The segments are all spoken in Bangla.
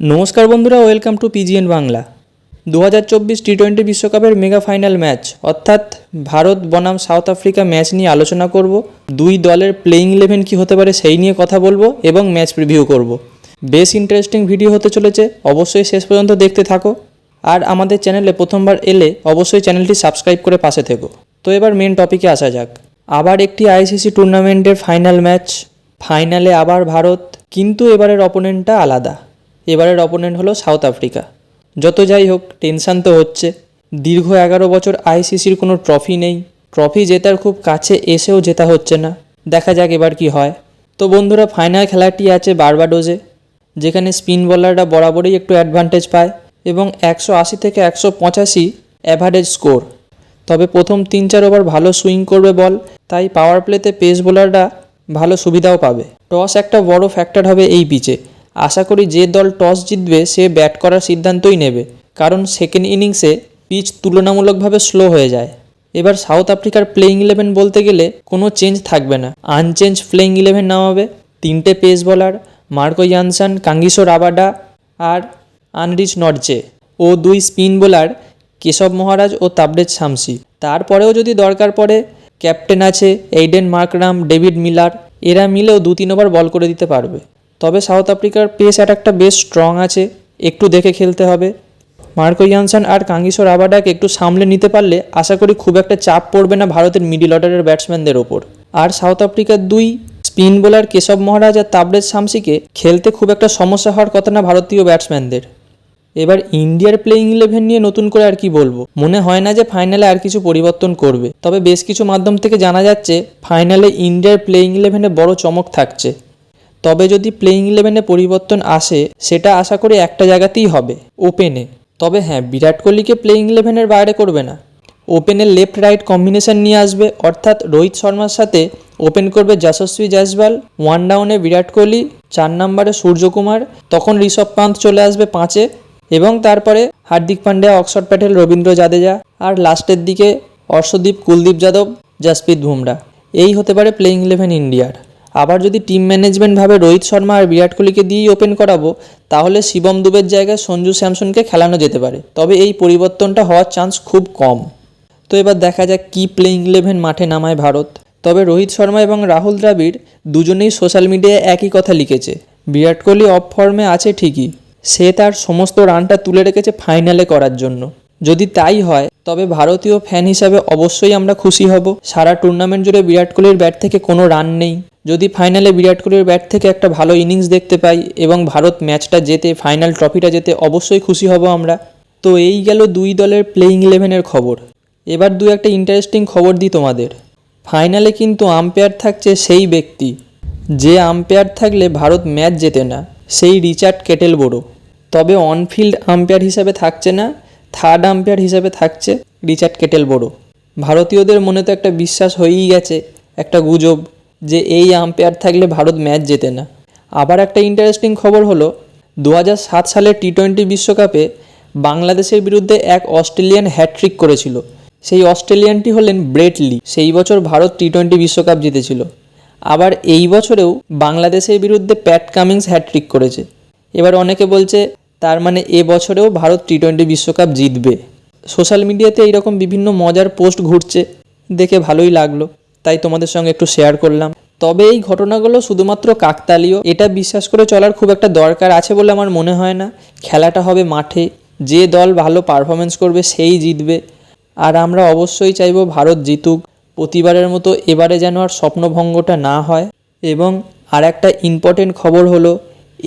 নমস্কার বন্ধুরা, ওয়েলকাম টু পিজিএন বাংলা। দু হাজার চব্বিশ টি টোয়েন্টি বিশ্বকাপের মেগা ফাইনাল ম্যাচ, অর্থাৎ ভারত বনাম সাউথ আফ্রিকা ম্যাচ নিয়ে আলোচনা করব। দুই দলের প্লেইং ইলেভেন কী হতে পারে সেই নিয়ে কথা বলব এবং ম্যাচ প্রিভিউ করব। বেশ ইন্টারেস্টিং ভিডিও হতে চলেছে, অবশ্যই শেষ পর্যন্ত দেখতে থাকো। আর আমাদের চ্যানেলে প্রথমবার এলে অবশ্যই চ্যানেলটি সাবস্ক্রাইব করে পাশে থেকো। তো এবার মেন টপিকে আসা যাক। আবার একটি আইসিসি টুর্নামেন্টের ফাইনাল ম্যাচ ফাইনালে আবার ভারত, কিন্তু এবারের অপোনেন্টটা আলাদা। এবারের অপোনেন্ট হলো সাউথ আফ্রিকা যত যাই হোক টেনশান তো হচ্ছে। দীর্ঘ এগারো বছর আইসিসির কোনো ট্রফি নেই। ট্রফি জেতার খুব কাছে এসেও জেতা হচ্ছে না। দেখা যাক এবার কি হয়। তো বন্ধুরা ফাইনাল খেলাটি আছে বারবাডোজে যেখানে স্পিন বোলাররা বরাবরই একটু অ্যাডভান্টেজ পায় এবং একশো আশি থেকে একশো পঁচাশি অ্যাভারেজ স্কোর তবে প্রথম তিন চার ওভার ভালো সুইং করবে বল, তাই পাওয়ার প্লেতে পেস বোলাররা ভালো সুবিধাও পাবে। টস একটা বড় ফ্যাক্টর হবে এই পিচে আশা করি যে দল টস জিতবে, সে ব্যাট করার সিদ্ধান্তই নেবে। কারণ সেকেন্ড ইনিংসে পিচ তুলনামূলকভাবে স্লো হয়ে যায়। এবার সাউথ আফ্রিকার প্লেইং ইলেভেন বলতে গেলে কোনো চেঞ্জ থাকবে না। আনচেঞ্জ প্লেইং ইলেভেন নামাবে। তিনটে pace bowler Marco Jansen Kagiso Rabada আর আনরিচ নর্জে ও দুই স্পিন বোলার কেশব মহারাজ ও তাবরেজ শামসি তারপরেও যদি দরকার পড়ে ক্যাপ্টেন আছে এইডেন মার্করাম ডেভিড মিলার এরা মিলেও দু তিন ওভার বল করে দিতে পারবে। তবে সাউথ আফ্রিকার পেস অ্যাটাকটা বেশ স্ট্রং আছে, একটু দেখে খেলতে হবে। মার্কো ইয়ানসান আর কাঙ্গিসো রাবাডাকে একটু সামলে নিতে পারলে আশা করি খুব একটা চাপ পড়বে না ভারতের মিডিল অর্ডারের ব্যাটসম্যানদের ওপর। আর সাউথ আফ্রিকার দুই স্পিন বোলার কেশব মহারাজ আর তাবরেজ শামসিকে খেলতে খুব একটা সমস্যা হওয়ার কথা না ভারতীয় ব্যাটসম্যানদের এবার ইন্ডিয়ার প্লেইং ইলেভেন নিয়ে নতুন করে আর কি বলব? মনে হয় না যে ফাইনালে আর কিছু পরিবর্তন করবে। তবে বেশ কিছু মাধ্যম থেকে জানা যাচ্ছে ফাইনালে ইন্ডিয়ার প্লেইং ইলেভেনে বড় চমক থাকছে। তবে যদি প্লেইং ইলেভেনে পরিবর্তন আসে, সেটা আশা করি একটা জায়গাতেই হবে ওপেনে তবে হ্যাঁ বিরাট কোহলিকে প্লেইং ইলেভেনের বাইরে করবে না। ওপেনে লেফট রাইট কম্বিনেশন নিয়ে আসবে, অর্থাৎ রোহিত শর্মার সাথে ওপেন করবে যশস্বী জয়সওয়াল ওয়ান ডাউনে বিরাট কোহলি, চার নম্বরে সূর্যকুমার, তখন ঋষভ পান্ত চলে আসবে পাঁচে, এবং তারপরে হার্দিক পান্ডিয়া, অক্সফোর্ড প্যাটেল, রবীন্দ্র জাদেজা, আর লাস্টের দিকে অর্শদীপ, কুলদীপ যাদব, জাসপ্রীত বুমরা। এই হতে পারে প্লেইং ইলেভেন ইন্ডিয়ার আবার যদি টিম ম্যানেজমেন্ট ভাবে রোহিত শর্মা আর বিরাট কোহলিকে দিয়েই ওপেন করাবো, তাহলে শিবম দুবের জায়গায় সঞ্জু স্যামসনকে খেলানো যেতে পারে। তবে এই পরিবর্তনটা হওয়ার চান্স খুব কম। তো এবার দেখা যাক কি প্লেইং ইলেভেন মাঠে নামায় ভারত। তবে রোহিত শর্মা এবং রাহুল দ্রাবিড় দুজনেই সোশ্যাল মিডিয়ায় একই কথা লিখেছে। বিরাট কোহলি অফ ফর্মে আছে ঠিকই। সে তার সমস্ত রানটা তুলে রেখেছে ফাইনালে করার জন্য। যদি তাই হয়, তবে ভারতীয় ফ্যান হিসাবে অবশ্যই আমরা খুশি হব। সারা টুর্নামেন্ট জুড়ে বিরাট কোহলির ব্যাট থেকে কোনো রান নেই। যদি ফাইনালে বিরাট কোহলির ব্যাট থেকে একটা ভালো ইনিংস দেখতে পাই এবং ভারত ম্যাচটা জেতে, ফাইনাল ট্রফিটা যেতে অবশ্যই খুশি হব আমরা। তো এই গেল দুই দলের প্লেইং ইলেভেনের খবর। এবার দু একটা ইন্টারেস্টিং খবর দিই তোমাদের। ফাইনালে কিন্তু আম্পায়ার থাকছে সেই ব্যক্তি। যে আম্পায়ার থাকলে ভারত ম্যাচ জেতে না, সেই রিচার্ড কেটেল বড়ো তবে অনফিল্ড আম্পায়ার হিসাবে থাকছে না থার্ড আম্পায়ার হিসাবে থাকছে রিচার্ড কেটেল বড়ো ভারতীয়দের মনে তো একটা বিশ্বাস হয়েই গেছে, একটা গুজব। যে এই আম্পায়ার থাকলে ভারত ম্যাচ জেতে না। আবার একটা ইন্টারেস্টিং খবর হলো দু সাত সালে টি টোয়েন্টি বিশ্বকাপে বাংলাদেশের বিরুদ্ধে এক অস্ট্রেলিয়ান হ্যাট্রিক করেছিল। সেই অস্ট্রেলিয়ানটি হলেন ব্রেটলি সেই বছর ভারত টি টোয়েন্টি বিশ্বকাপ জিতেছিল। আবার এই বছরেও বাংলাদেশের বিরুদ্ধে প্যাট কামিংস হ্যাট্রিক করেছে। এবার অনেকে বলছে, তার মানে এ বছরেও ভারত টি টোয়েন্টি বিশ্বকাপ জিতবে। সোশ্যাল মিডিয়াতে এইরকম বিভিন্ন মজার পোস্ট ঘুরছে, দেখে ভালোই লাগল। তাই তোমাদের সঙ্গে একটু শেয়ার করলাম। তবে এই ঘটনাগুলো শুধুমাত্র কাকতালীয়, এটা বিশ্বাস করে চলার খুব একটা দরকার আছে বলে আমার মনে হয় না। খেলাটা হবে মাঠে, যে দল ভালো পারফরমেন্স করবে সেই জিতবে। আর আমরা অবশ্যই চাইব ভারত জিতুক। প্রতিবারের মতো এবারে যেন আর স্বপ্নভঙ্গটা না হয়। এবং আর একটা ইম্পর্টেন্ট খবর হলো,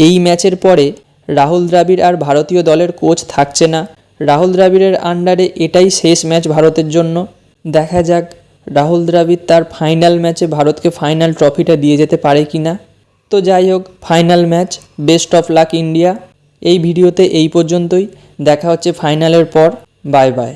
এই ম্যাচের পরে রাহুল দ্রাবিড় আর ভারতীয় দলের কোচ থাকছে না। রাহুল দ্রাবিড়ের আন্ডারে এটাই শেষ ম্যাচ ভারতের জন্য। দেখা যাক রাহুল দ্রাবিড় তার ফাইনাল ম্যাচে ভারতকে ফাইনাল ট্রফিটা দিয়ে যেতে পারে কি না? তো যাই হোক, final match, best of luck India. এই ভিডিওতে এই পর্যন্তই। দেখা হচ্ছে ফাইনালের পর। Bye bye.